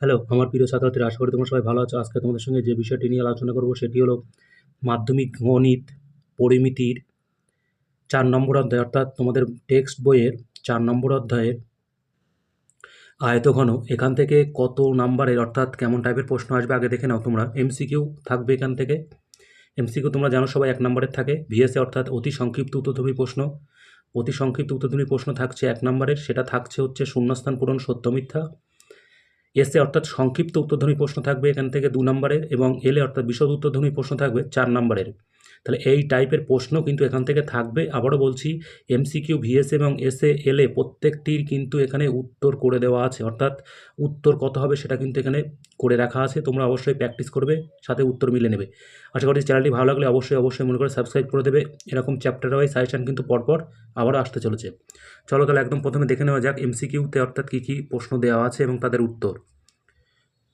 Hello, আমার প্রিয় ছাত্রছাত্রীরা, আশা করি তোমরা সবাই ভালো আছো। আজকে তোমাদের সঙ্গে যে বিষয়টি নিয়ে আলোচনা করব সেটি হলো মাধ্যমিক গণিত পরিমিতির চার নম্বর অধ্যায়, অর্থাৎ তোমাদের টেক্সট বইয়ের চার নম্বর অধ্যায়ের আয়তঘন। এখান থেকে কত নাম্বারের, অর্থাৎ কেমন টাইপের প্রশ্ন আসবে আগে দেখে নাও তোমরা। এমসিকিউ থাকবে এখান থেকে। এমসিকিউ তোমরা জানো সবাই এক নম্বরের থাকে। ভিএসএ অর্থাৎ অতি সংক্ষিপ্ত উত্তরধর্মী প্রশ্ন। অতি সংক্ষিপ্ত উত্তরধর্মী প্রশ্ন থাকছে এক নম্বরের, সেটা থাকছে হচ্ছে শূন্যস্থান পূরণ সত্য মিথ্যা। এসে অর্থাৎ সংক্ষিপ্ত উত্তরধ্বনি প্রশ্ন থাকবে এখান থেকে দু নম্বরের এবং এলে অর্থাৎ বিশদ উত্তরধ্বনি প্রশ্ন থাকবে চার নম্বরের। তাহলে এই টাইপের প্রশ্ন কিন্তু এখান থেকে থাকবে। আবারও বলছি, এমসিকিউ ভিএস এবং এসএ, এলে প্রত্যেকটির কিন্তু এখানে উত্তর করে দেওয়া আছে। অর্থাৎ উত্তর কত হবে সেটা কিন্তু এখানে করে রাখা আছে। তোমরা অবশ্যই প্র্যাকটিস করবে, সাথে উত্তর মিলে নেবে। আশা করি চ্যানেলটি ভালো লাগলে অবশ্যই অবশ্যই মনে করে সাবস্ক্রাইব করে দেবে। এরকম চ্যাপ্টার ওয়াইজ সাজেশন কিন্তু পরপর আবারও আসতে চলেছে। চলো তাহলে একদম প্রথমে দেখে নেওয়া যাক, এমসিকিউতে অর্থাৎ কী কী প্রশ্ন দেওয়া আছে এবং তাদের উত্তর।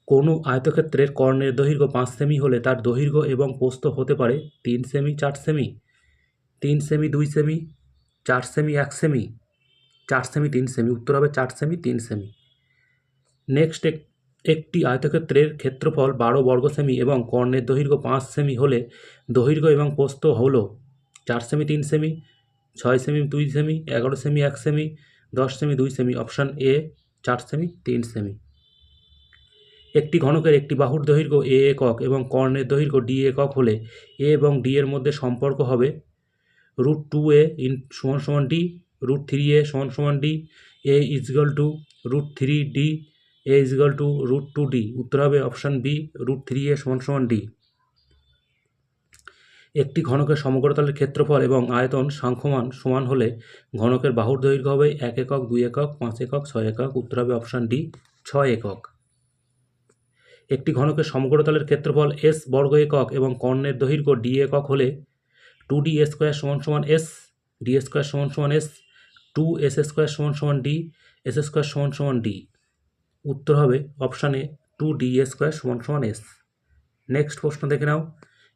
কোনো আয়তক্ষেত্রের কর্ণের দৈর্ঘ্য পাঁচ সেমি হলে তার দৈর্ঘ্য এবং প্রস্থ হতে পারে তিন সেমি, চার সেমি, তিন সেমি, দুই সেমি, চার সেমি, এক সেমি, চার সেমি, তিন সেমি, উত্তর হবে চার সেমি, তিন সেমি। নেক্সট একটি আয়তক্ষেত্রের ক্ষেত্রফল বারো বর্গ সেমি এবং কর্ণের দৈর্ঘ্য পাঁচ সেমি হলে দৈর্ঘ্য এবং প্রস্থ হলো চার সেমি, তিন সেমি, ছয় সেমি, দুই সেমি, এগারো সেমি, এক সেমি, দশ সেমি, দুই সেমি, অপশান এ, চার সেমি, তিন সেমি। একটি ঘনকের একটি বাহুর দৈর্ঘ্য এ একক এবং কর্ণের দৈর্ঘ্য ডি একক হলে এ এবং ডি এর মধ্যে সম্পর্ক হবে রুট টু এ ইন সমান সমান ডি, রুট থ্রি এ সমান সমান D, A is equal to root three D, A is equal to root two D, উত্তর হবে option B, root three A সমান সমান ডি। একটি ঘনকের সমগ্রতলের ক্ষেত্রফল এবং আয়তন সাংখ্যমান সমান হলে ঘনকের বাহুর দৈর্ঘ্য হবে এক একক, দুই একক, পাঁচ একক, ছয় একক, উত্তর হবে অপশান ডি, ছয় একক। একটি ঘনকের সমগ্রতলের ক্ষেত্রফল এস বর্গ একক এবং কর্ণের দৈর্ঘ্য ডি একক হলে টু ডি এ স্কোয়ার সমান সমান এস ডি স্কোয়ার সমান সমান এস টু এস স্কোয়ার সমান সমান ডি এস স্কোয়ার সমান সমান ডি উত্তর হবে অপশানে টু ডি এ স্কোয়ার সমান সমান এস নেক্সট প্রশ্ন দেখে নাও।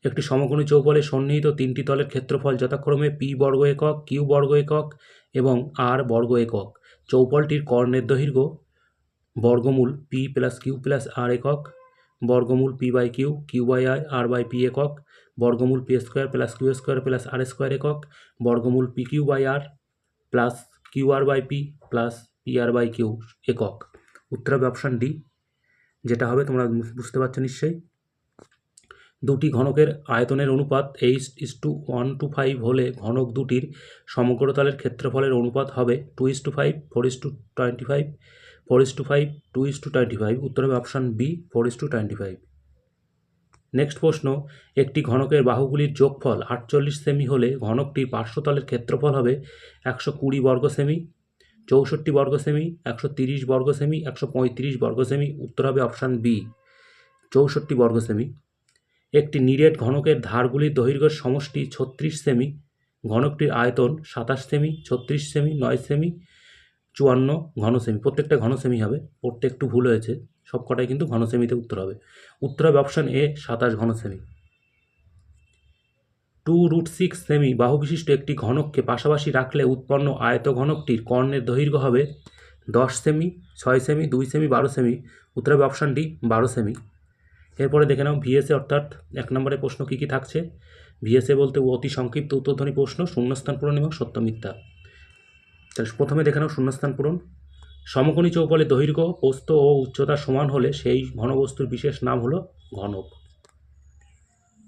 একটি সমকোণী চৌবলে সন্নিহিত তিনটি তলের ক্ষেত্রফল যথাক্রমে পি বর্গ একক কিউ বর্গ একক এবং আর বর্গ একক। চৌপলটির কর্ণের দৈর্ঘ্য বর্গমূল P plus Q plus R একক। বর্গমূল P by Q Q by I, R by P একক, বর্গমূল P square plus Q square plus R square একক, বর্গমূল P Q by R plus Q R by P plus P R by Q একক। উত্তর হবে option D, যেটা হবে তোমরা বুঝতে পারছ নিশ্চয়ই। দুটি ঘনকের আয়তনের অনুপাত eight is to one two five হলে ঘনক দুটির সমগ্রতলের ক্ষেত্রফলের অনুপাত হবে two is to five, four is to twenty five four is to five two is to twenty five উত্তর হবে option B four is to twenty five next প্রশ্ন, একটি ঘনকের বাহুগুলির যোগফল আটচল্লিশ সেমি হলে ঘনকটির পার্শ্বতলের ক্ষেত্রফল হবে একশো কুড়ি বর্গ সেমি চৌষট্টি বর্গ সেমি একশো তিরিশ বর্গ সেমি একশো পঁয়ত্রিশ বর্গ সেমি উত্তর হবে অপশান বি চৌষট্টি বর্গ সেমি একটি নিরেট ঘনকের ধারগুলির দৈর্ঘ্যের সমষ্টি ছত্রিশ সেমি ঘনকটির আয়তন সাতাশ সেমি ছত্রিশ সেমি নয় সেমি চুয়ান্ন ঘনসেমি, প্রত্যেকটা ঘন সেমি হবে পড়তে একটু ভুল হয়েছে, সব কটাই কিন্তু ঘনসেমিতে উত্তর হবে। উত্তর হবে অপশান এ সাতাশ ঘনসেমি। টু রুট সিক্স সেমি বাহু বিশিষ্ট একটি ঘনককে পাশাপাশি রাখলে উৎপন্ন আয়ত ঘনকটির কর্ণের দৈর্ঘ্য হবে দশ সেমি ছয় সেমি দুই সেমি বারো সেমি উত্তর হবে অপশান ডি বারো সেমি এরপরে দেখে নাও ভিএসএ অর্থাৎ এক নম্বরের প্রশ্ন কী কী থাকছে? ভিএসএ বলতে অতি সংক্ষিপ্ত উত্তরধ্বনি প্রশ্ন, শূন্যস্থান পূরণ এবং সত্য মিথ্যা। তাহলে প্রথমে দেখে নাও শূন্যস্থান পূরণ। সমকোণী চৌপলে দৈর্ঘ্য, প্রস্থ ও উচ্চতা সমান হলে সেই ঘনবস্তুর বিশেষ নাম হলো ঘনক।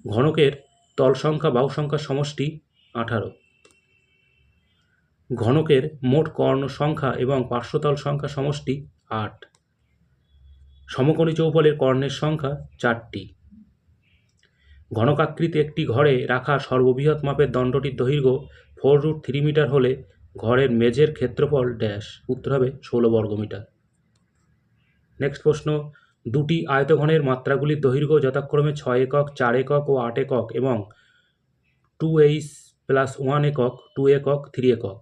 ঘনকের তল সংখ্যা, বাহু সংখ্যার সমষ্টি আঠারো। ঘনকের মোট কর্ণ সংখ্যা এবং পার্শ্বতল সংখ্যা সমষ্টি আট। সমকোণী চৌপলের কর্ণের সংখ্যা চারটি। ঘনকাকৃতি একটি ঘরে রাখা সর্ববৃহৎ মাপের দণ্ডটির দৈর্ঘ্য ফোর রুট থ্রি মিটার হলে ঘরের মেঝের ক্ষেত্রফল ড্যাশ উত্তর হবে ষোলো বর্গমিটার নেক্সট প্রশ্ন, দুটি আয়তঘনের মাত্রাগুলির দৈর্ঘ্য যথাক্রমে ছয় একক, চার একক ও আট একক এবং টু এইচ প্লাস ওয়ান একক টু একক থ্রি একক।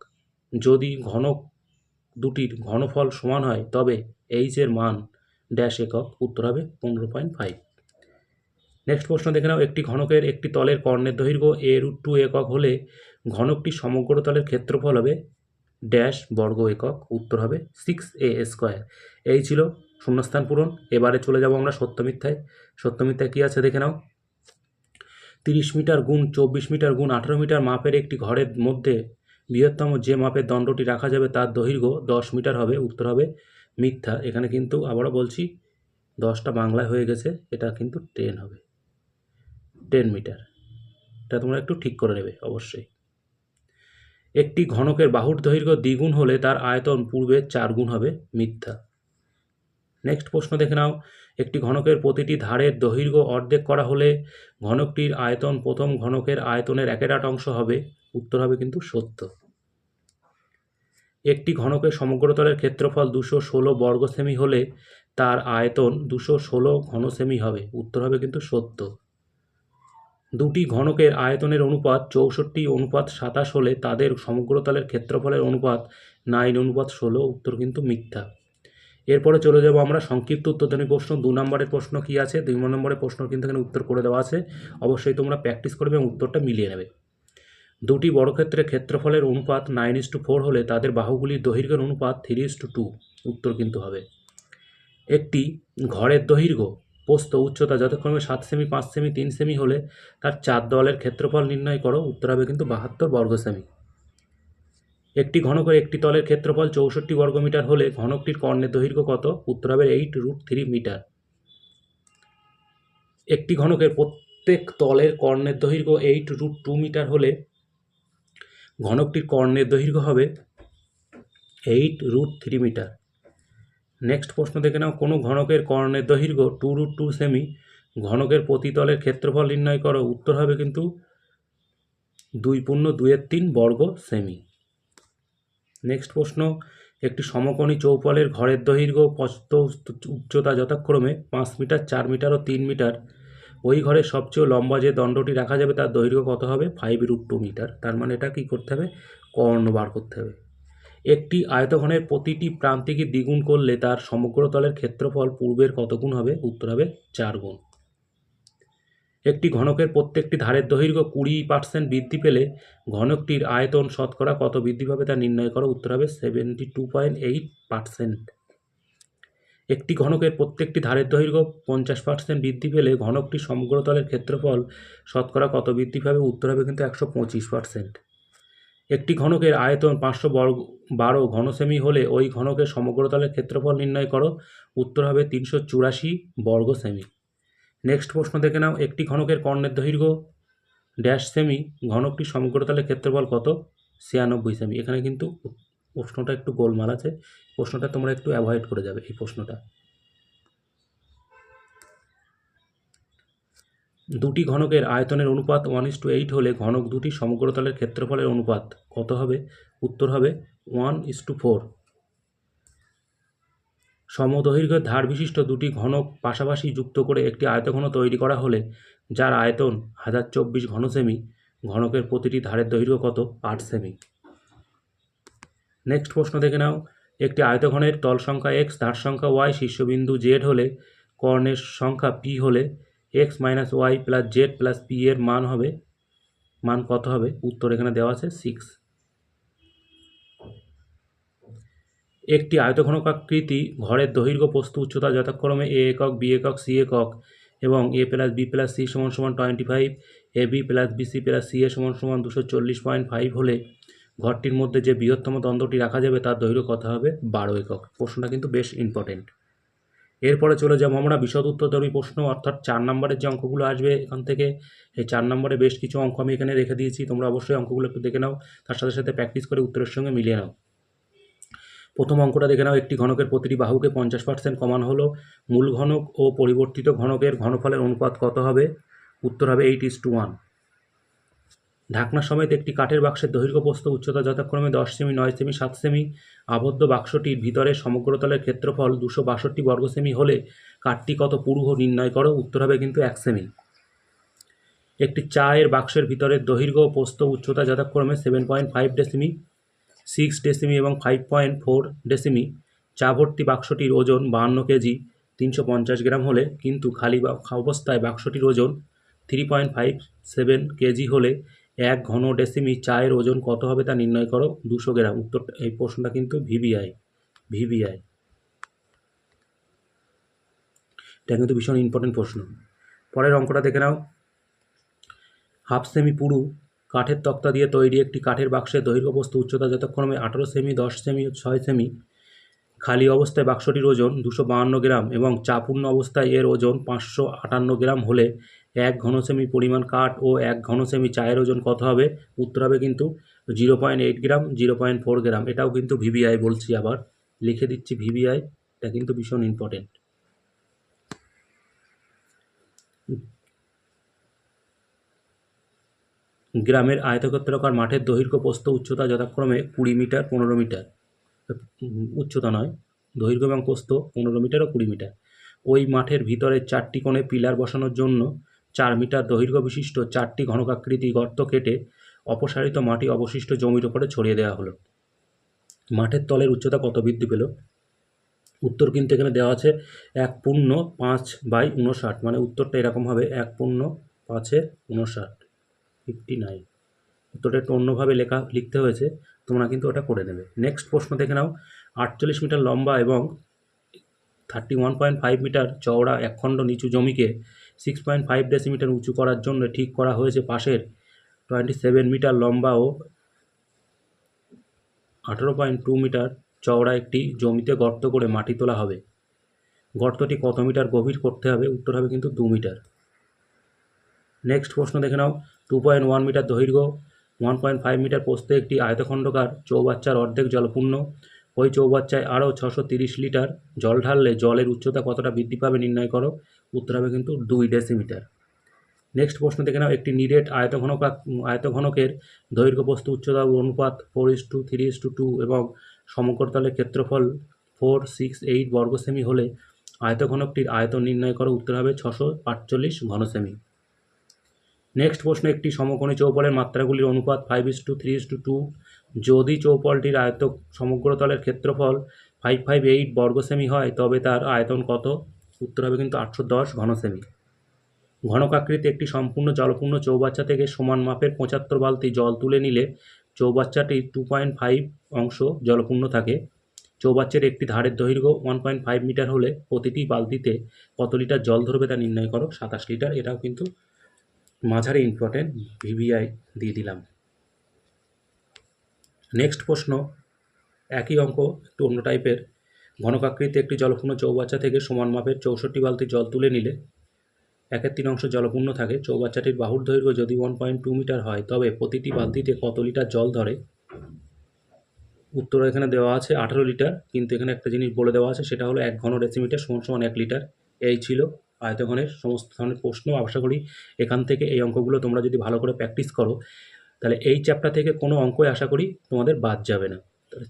যদি ঘনক দুটির ঘনফল সমান হয়, তবে এইচের মান ড্যাশ একক, উত্তর হবে পনেরো পয়েন্ট ফাইভ নেক্সট প্রশ্ন দেখে নাও, একটি ঘনকের একটি তলের কর্ণের দৈর্ঘ্য এ রুট টু একক হলে ঘনকটি সমগ্র তলের ক্ষেত্রফল হবে ড্যাশ বর্গ একক, উত্তর হবে সিক্স এ স্কোয়ার এই ছিল শূন্যস্থান পূরণ। এবারে চলে যাব আমরা সত্য মিথ্যায় সত্য মিথ্যায় কী আছে দেখে নাও। তিরিশ মিটার গুণ চব্বিশ মিটার গুণ আঠেরো মিটার মাপের একটি ঘরের মধ্যে বৃহত্তম যে মাপের দণ্ডটি রাখা যাবে তার দৈর্ঘ্য দশ মিটার হবে, উত্তর হবে মিথ্যা। এখানে কিন্তু আবারও বলছি, দশটা বাংলায় হয়ে গেছে, এটা কিন্তু টেন হবে। Ten metre. এটা তোমরা একটু ঠিক করে নেবে, অবশ্যই। একটি ঘনকের বাহুর দৈর্ঘ্য দ্বিগুণ হলে তার আয়তন পূর্বের চার গুণ হবে, মিথ্যা। নেক্সট প্রশ্ন দেখে নাও। একটি ঘনকের প্রতিটি ধারের দৈর্ঘ্য অর্ধেক করা হলে ঘনকটির আয়তন প্রথম ঘনকের আয়তনের একের আট অংশ হবে, উত্তর হবে কিন্তু সত্য। একটি ঘনকের সমগ্রতলের ক্ষেত্রফল দুশো ষোলো বর্গ সেমি হলে তার আয়তন দুশো ষোলো ঘন সেমি হবে, উত্তর হবে কিন্তু সত্য। দুটি ঘনকের আয়তনের অনুপাত চৌষট্টি, অনুপাত সাতাশ হলে তাদের সমগ্রতলের ক্ষেত্রফলের অনুপাত নাইন অনুপাত ষোলো, উত্তর কিন্তু মিথ্যা। এরপরে চলে যাব আমরা সংক্ষিপ্ত উত্তরদানী প্রশ্ন। দু নম্বরের প্রশ্ন কি আছে? দুই নম্বরের প্রশ্ন কিন্তু এখানে উত্তর করে দেওয়া আছে। অবশ্যই তোমরা প্র্যাকটিস করবে এবং উত্তরটা মিলিয়ে নেবে। দুটি বর্গক্ষেত্রের ক্ষেত্রফলের অনুপাত নাইন ইস টু ফোর হলে তাদের বাহুগুলির দৈর্ঘ্যের অনুপাত থ্রি ইস টু টু উত্তর কিন্তু হবে। একটি ঘরের দৈর্ঘ্য পোস্ত উচ্চতা যথাক্রমে সাত সেমি পাঁচ সেমি তিন সেমি হলে তার চার দলের ক্ষেত্রফল নির্ণয় করো, উত্তর হবে কিন্তু বাহাত্তর বর্গ সেমি একটি ঘনকের একটি তলের ক্ষেত্রফল চৌষট্টি বর্গমিটার হলে ঘনকটির কর্ণের দৈর্ঘ্য কত? উত্তর হবে এইট রুট থ্রি মিটার একটি ঘনকের প্রত্যেক তলের কর্ণের দৈর্ঘ্য এইট রুট টু মিটার হলে ঘনকটির কর্ণের দৈর্ঘ্য হবে eight root three metre next প্রশ্ন দেখে নাও। কোনো ঘনকের কর্ণের দৈর্ঘ্য টু রুট টু সেমি। ঘনকের প্রতিতলের ক্ষেত্রফল নির্ণয় করো। উত্তর হবে কিন্তু দুই পূর্ণ দুইয়ের তিন বর্গ সেমি। নেক্সট প্রশ্ন, একটি সমকোণী চৌপলের ঘরের দৈর্ঘ্য প্রস্থ উচ্চতা যথাক্রমে পাঁচ মিটার, চার মিটার ও তিন মিটার। ওই ঘরের সবচেয়ে লম্বা যে দণ্ডটি রাখা যাবে তার দৈর্ঘ্য কত হবে? ফাইভ রুট টু মিটার তার মানে এটা কী করতে হবে? কর্ণ বার করতে হবে। একটি আয়তঘনের প্রতিটি প্রান্তিকে দ্বিগুণ করলে তার সমগ্র তলের ক্ষেত্রফল পূর্বের কত গুণ হবে? উত্তর হবে চার গুণ একটি ঘনকের প্রত্যেকটি ধারের দৈর্ঘ্য কুড়ি পার্সেন্ট বৃদ্ধি পেলে ঘনকটির আয়তন শতকরা কত বৃদ্ধি পাবে তা নির্ণয় করা। উত্তর হবে seventy two point eight percent একটি ঘনকের প্রত্যেকটি ধারের দৈর্ঘ্য পঞ্চাশ পার্সেন্ট বৃদ্ধি পেলে ঘনকটির সমগ্র তলের ক্ষেত্রফল শতকরা কত বৃদ্ধি পাবে? উত্তর হবে কিন্তু একশো পঁচিশ পার্সেন্ট একটি ঘনকের আয়তন পাঁচশো বর্গ, বারো ঘনসেমি হলে ওই ঘনকের সমগ্রতলের ক্ষেত্রফল নির্ণয় করো। উত্তর হবে তিনশো চুরাশি বর্গ সেমি নেক্সট প্রশ্ন দেখে নাও, একটি ঘনকের কর্ণের দৈর্ঘ্য ড্যাশ সেমি ঘনকটি সমগ্রতলের ক্ষেত্রফল কত? ছিয়ানব্বই সেমি এখানে কিন্তু প্রশ্নটা একটু গোলমাল আছে। প্রশ্নটা তোমরা একটু অ্যাভয়েড করে যাবে এই প্রশ্নটা। দুটি ঘনকের আয়তনের অনুপাত ওয়ান ইস টু এইট হলে ঘনক দুটি সমগ্রতলের ক্ষেত্রফলের অনুপাত কত হবে? উত্তর হবে ওয়ান ইস টু ফোর সমদৈর্ঘ্যের ধার বিশিষ্ট দুটি ঘনক পাশাপাশি যুক্ত করে একটি আয়তঘন তৈরি করা হলে যার আয়তন হাজার চব্বিশ ঘন সেমি ঘনকের প্রতিটি ধারের দৈর্ঘ্য কত? আট সেমি। নেক্সট প্রশ্ন দেখে নাও। একটি আয়তঘনের তল সংখ্যা এক্স ধার সংখ্যা ওয়াই শীর্ষবিন্দু জেড হলে কর্ণের সংখ্যা পি হলে X minus Y plus Z plus P এর মান হবে, মান কত হবে? উত্তর এখানে দেওয়া আছে সিক্স একটি আয়তঘনকাকৃতি ঘরের দৈর্ঘ্য প্রস্থ উচ্চতা যথাক্রমে এ একক বি একক সি একক এবং A plus B plus C সমান সমান twenty five A B plus B C plus C A সমান সমান দুশো চল্লিশ পয়েন্ট ফাইভ হলে ঘরটির মধ্যে যে বৃহত্তম দ্বন্দ্বটি রাখা যাবে তার দৈর্ঘ্য কত হবে? বারো একক। প্রশ্নটা কিন্তু বেশ ইম্পর্টেন্ট এরপরে চলে যাব আমরা বিশদ উত্তরধর্মী প্রশ্ন, অর্থাৎ চার নম্বরের যে অঙ্কগুলো আসবে এখান থেকে, এই চার নম্বরে বেশ কিছু অঙ্ক আমি এখানে রেখে দিয়েছি, তোমরা অবশ্যই অঙ্কগুলো একটু দেখে নাও, তার সাথে সাথে প্র্যাকটিস করে উত্তরের সঙ্গে মিলিয়ে নাও। প্রথম অঙ্কটা দেখে নাও, একটি ঘনকের প্রতিটি বাহুকে পঞ্চাশ পার্সেন্ট কমান হলো, মূল ঘনক ও পরিবর্তিত ঘনকের ঘনফলের অনুপাত কত হবে? উত্তর হবে এইট ইস টু ওয়ান ঢাকনা সমেত একটি কাঠের বাক্সের দৈর্ঘ্য প্রস্থ উচ্চতা যথাক্রমে দশ সেমি, নয় সেমি, সাত সেমি, আবদ্ধ বাক্সটির ভিতরে সমগ্রতলের ক্ষেত্রফল দুশো বাষট্টি বর্গ সেমি হলে কাঠটি কত পুরু নির্ণয় করো, উত্তর হবে কিন্তু এক সেমি। একটি চায়ের বাক্সের ভিতরে দৈর্ঘ্য প্রস্থ উচ্চতা যথাক্রমে সেভেন পয়েন্ট ফাইভ ডেসিমি সিক্স ডেসিমি এবং ফাইভ পয়েন্ট ফোর ডেসিমি চা ভর্তি বাক্সটির ওজন বাহান্ন কেজি, তিনশো পঞ্চাশ গ্রাম হলে কিন্তু খালি অবস্থায় বাক্সটির ওজন three point five seven KG হলে এক ঘন ডেসিমি চায়ের ওজন কত হবে তা নির্ণয় করো। দুশো গ্রাম। উত্তর, এই প্রশ্নটা কিন্তু ভিভিআই ভিভিআই এটা কিন্তু ভীষণ ইম্পর্টেন্ট প্রশ্ন। পরের অঙ্কটা দেখে নাও। হাফ সেমি পুরু, কাঠের তক্তা দিয়ে তৈরি একটি কাঠের বাক্সের দৈর্ঘ্য বস্তু উচ্চতা যথাক্রমে আঠারো সেমি, দশ সেমি ও ছয় সেমি। খালি অবস্থায় বাক্সটির ওজন দুশো বাহান্ন গ্রাম এবং চাপূর্ণ অবস্থায় এর ওজন পাঁচশো আটান্ন গ্রাম হলে এক ঘন সেমি পরিমাণ কাঠ ও এক ঘন সেমি চায়ের ওজন কত হবে? উত্তর হবে কিন্তু zero point eight gram, zero point four gram. এটাও কিন্তু ভিভিআই বলছি আবার। লিখে দিচ্ছি ভিভিআই এটা কিন্তু ভীষণ ইম্পর্টেন্ট গ্রামের আয়তক্ষেত্রাকার মাঠের দৈর্ঘ্য প্রস্থ উচ্চতা যথাক্রমে কুড়ি মিটার, পনেরো মিটার। উচ্চতা নয়, দৈর্ঘ্য এবং প্রস্থ পনেরো মিটার ও কুড়ি মিটার। ওই মাঠের ভিতরে চারটি কোণে পিলার বসানোর জন্য চার মিটার দৈর্ঘ্য বিশিষ্ট চারটি ঘনকাকৃতি গর্ত কেটে অপসারিত মাটি অবশিষ্ট জমির উপরে ছড়িয়ে দেওয়া হলো। মাঠের তলের উচ্চতা কত বৃদ্ধি পেল? উত্তর কিন্তু এখানে দেওয়া আছে এক পূর্ণ পাঁচ বাই উনষাট মানে উত্তরটা এরকম হবে এক পূর্ণ পাঁচের উনষাট ফিফটি নাইন উত্তরটা একটু অন্যভাবে লেখা, লিখতে হয়েছে। তোমরা কিন্তু ওটা করে নেবে। নেক্সট প্রশ্ন দেখে নাও। আটচল্লিশ মিটার লম্বা এবং thirty one point five metre চওড়া একখণ্ড নিচু জমিকে সিক্স পয়েন্ট ফাইভ ডেসিমিটার উঁচু করার জন্য ঠিক করা হয়েছে পাশের টোয়েন্টি সেভেন মিটার লম্বা ও আঠারো পয়েন্ট টু মিটার চওড়া একটি জমিতে গর্ত করে মাটি তোলা হবে। গর্তটি কত মিটার গভীর করতে হবে? উত্তর হবে কিন্তু দু মিটার। নেক্সট প্রশ্ন দেখে নাও। টু পয়েন্ট ওয়ান মিটার দৈর্ঘ্য ওয়ান পয়েন্ট ফাইভ মিটার প্রস্থে একটি আয়তখণ্ডকার চৌবাচ্চার অর্ধেক জলপূর্ণ। ওই চৌবাচ্চায় আরও ছশো তিরিশ লিটার জল ঢাললে জলের উচ্চতা কতটা বৃদ্ধি পাবে নির্ণয় করো। উত্তর হবে কিন্তু দুই ডেসিমিটার নেক্সট প্রশ্ন দেখে নাও, একটি নিরেট আয়তঘনকা, আয়তঘনকের দৈর্ঘ্য বস্তু উচ্চতা অনুপাত four is to three is to two এবং সমগ্রতলের ক্ষেত্রফল ফোর সিক্স এইট বর্গ সেমি হলে আয়তঘনকটির আয়তন নির্ণয় করো। উত্তর হবে ছশো আটচল্লিশ ঘন সেমি নেক্সট প্রশ্ন একটি সমকোণী চৌপলের মাত্রাগুলির অনুপাত five is to three is to two যদি চৌপলটির আয়ত সমগ্রতলের ক্ষেত্রফল ফাইভ ফাইভ এইট বর্গ সেমি হয়, তবে তার আয়তন কত? উত্তর হবে কিন্তু আটশো দশ ঘন সেমি ঘনকাকৃতি একটি সম্পূর্ণ জলপূর্ণ চৌবাচ্চা থেকে সমান মাপের পঁচাত্তর বালতি জল তুলে নিলে চৌবাচ্চাটির টু পয়েন্ট ফাইভ অংশ জলপূর্ণ থাকে। চৌবাচ্চার একটি ধারের দৈর্ঘ্য ওয়ান পয়েন্ট ফাইভ মিটার হলে প্রতিটি বালতিতে কত লিটার জল ধরবে তা নির্ণয় করো, সাতাশ লিটার এটাও কিন্তু মাঝারি ইম্পর্টেন্ট ভিভিআই দিয়ে দিলাম। নেক্সট প্রশ্ন, একই অঙ্ক, একটু অন্য টাইপের ঘনকাকৃতি একটি জলপূর্ণ চৌবাচ্চা থেকে সমান মাপের চৌষট্টি বালতি জল তুলে নিলে একের তিন অংশ জলপূর্ণ থাকে। চৌবাচ্চাটির বাহুর দৈর্ঘ্য যদি ওয়ান পয়েন্ট টু মিটার হয়, তবে প্রতিটি বালতিতে কত লিটার জল ধরে? উত্তর এখানে দেওয়া আছে আঠারো লিটার, কিন্তু এখানে একটা জিনিস বলে দেওয়া আছে, সেটা হলো এক ঘন ডেসিমিটার সমান সমান এক লিটার। এই ছিল আয়তঘনের সমস্ত ধরনের প্রশ্ন আশা করি এখান থেকে এই অঙ্কগুলো তোমরা যদি ভালো করে প্র্যাকটিস করো, তাহলে এই চ্যাপ্টার থেকে কোনো অঙ্কই আশা করি তোমাদের বাদ যাবে না।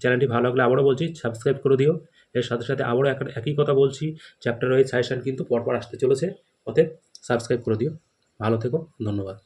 চ্যানেলটি ভালো লাগলে আবারও বলছি সাবস্ক্রাইব করে দিও। এর সাথে সাথে আবারও একটা একই কথা বলছি চ্যাপ্টার ওয়াইজ সাজেশান কিন্তু পরপর আসতে চলেছে, অতএব সাবস্ক্রাইব করে দিও। ভালো থেকো, ধন্যবাদ।